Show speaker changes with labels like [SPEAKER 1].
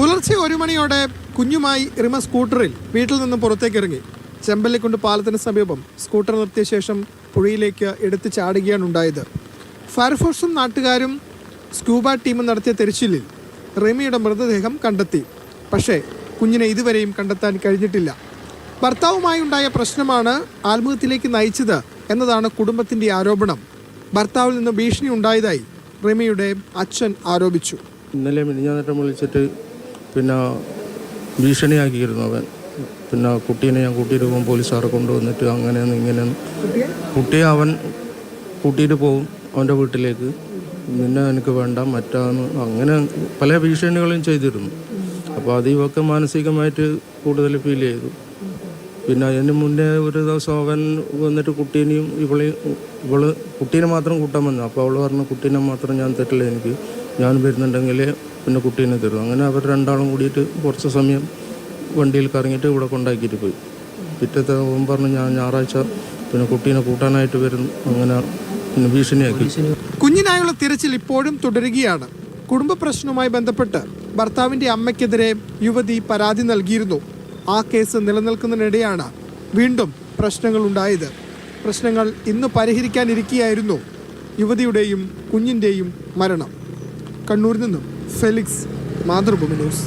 [SPEAKER 1] പുലർച്ചെ ഒരു മണിയോടെ കുഞ്ഞുമായി റിമ സ്കൂട്ടറിൽ വീട്ടിൽ നിന്ന് പുറത്തേക്ക് ഇറങ്ങി. ചെമ്പല്ലിക്കുണ്ട് പാലത്തിന് സമീപം സ്കൂട്ടർ നിർത്തിയ ശേഷം പുഴയിലേക്ക് എടുത്തു ചാടുകയാണ് ഉണ്ടായത്. ഫയർഫോഴ്സും നാട്ടുകാരും സ്കൂബ ടീമും നടത്തിയ തെരച്ചിലിൽ റിമയുടെ മൃതദേഹം കണ്ടെത്തി. പക്ഷേ കുഞ്ഞിനെ ഇതുവരെയും കണ്ടെത്താൻ കഴിഞ്ഞിട്ടില്ല. ഭർത്താവുമായി ഉണ്ടായ പ്രശ്നമാണ് ആത്മഹത്യയിലേക്ക് നയിച്ചത് എന്നതാണ് കുടുംബത്തിന്റെ ആരോപണം. ഭർത്താവിൽ നിന്ന് ഭീഷണി ഉണ്ടായതായി റിമയുടെ അച്ഛൻ ആരോപിച്ചു.
[SPEAKER 2] ഇന്നലെ മിനിഞ്ഞാന്നേറ്റം വിളിച്ചിട്ട് പിന്നെ ഭീഷണിയാക്കിയിരുന്നു അവൻ. പിന്നെ കുട്ടീനെ ഞാൻ കൂട്ടിയിട്ട് പോകും പോലീസുകാർ കൊണ്ടുവന്നിട്ട് അങ്ങനെ ഇങ്ങനെയെന്ന്. കുട്ടിയെ അവൻ കൂട്ടിയിട്ട് പോകും അവന്റെ വീട്ടിലേക്ക്. നിന്നെ എനിക്ക് വേണ്ട മറ്റാന്ന് അങ്ങനെ പല ഭീഷണികളും ചെയ്തിരുന്നു. അപ്പോൾ അത് ഇവക്ക് മാനസികമായിട്ട് കൂടുതൽ ഫീൽ ചെയ്തു. പിന്നെ അതിന് മുന്നേ ഒരു ദിവസം അവൻ വന്നിട്ട് കുട്ടീനെയും ഇവളെ ഇവൾ കുട്ടീനെ മാത്രം കൂട്ടാൻ വന്നു. അപ്പോൾ അവൾ പറഞ്ഞു കുട്ടീനെ മാത്രം ഞാൻ തെറ്റില്ല എനിക്ക്. ഞാൻ വരുന്നുണ്ടെങ്കിൽ പിന്നെ കുട്ടീനെ തരും. അങ്ങനെ അവർ രണ്ടാളും കൂടിയിട്ട് കുറച്ച് സമയം വണ്ടിയിൽ കറങ്ങിയിട്ട് ഇവിടെ കൊണ്ടാക്കിയിട്ട് പോയി. പിറ്റത്തെ പറഞ്ഞു ഞാൻ ഞായറാഴ്ച പിന്നെ കുട്ടീനെ കൂട്ടാനായിട്ട് വരും അങ്ങനെ പിന്നെ ഭീഷണിയാക്കി.
[SPEAKER 1] കുഞ്ഞിനായുള്ള തിരച്ചിൽ ഇപ്പോഴും തുടരുകയാണ്. കുടുംബ പ്രശ്നവുമായി ബന്ധപ്പെട്ട് ഭർത്താവിന്റെ അമ്മയ്ക്കെതിരെ യുവതി പരാതി നൽകിയിരുന്നു. ആ കേസ് നിലനിൽക്കുന്നതിനിടെയാണ് വീണ്ടും പ്രശ്നങ്ങൾ ഉണ്ടായത്. പ്രശ്നങ്ങൾ ഇന്ന് പരിഹരിക്കാനിരിക്കുകയായിരുന്നു യുവതിയുടെയും കുഞ്ഞിന്റെയും മരണം. കണ്ണൂരിൽ നിന്നും ഫെലിക്സ് മാതൃഭൂമി ന്യൂസ്.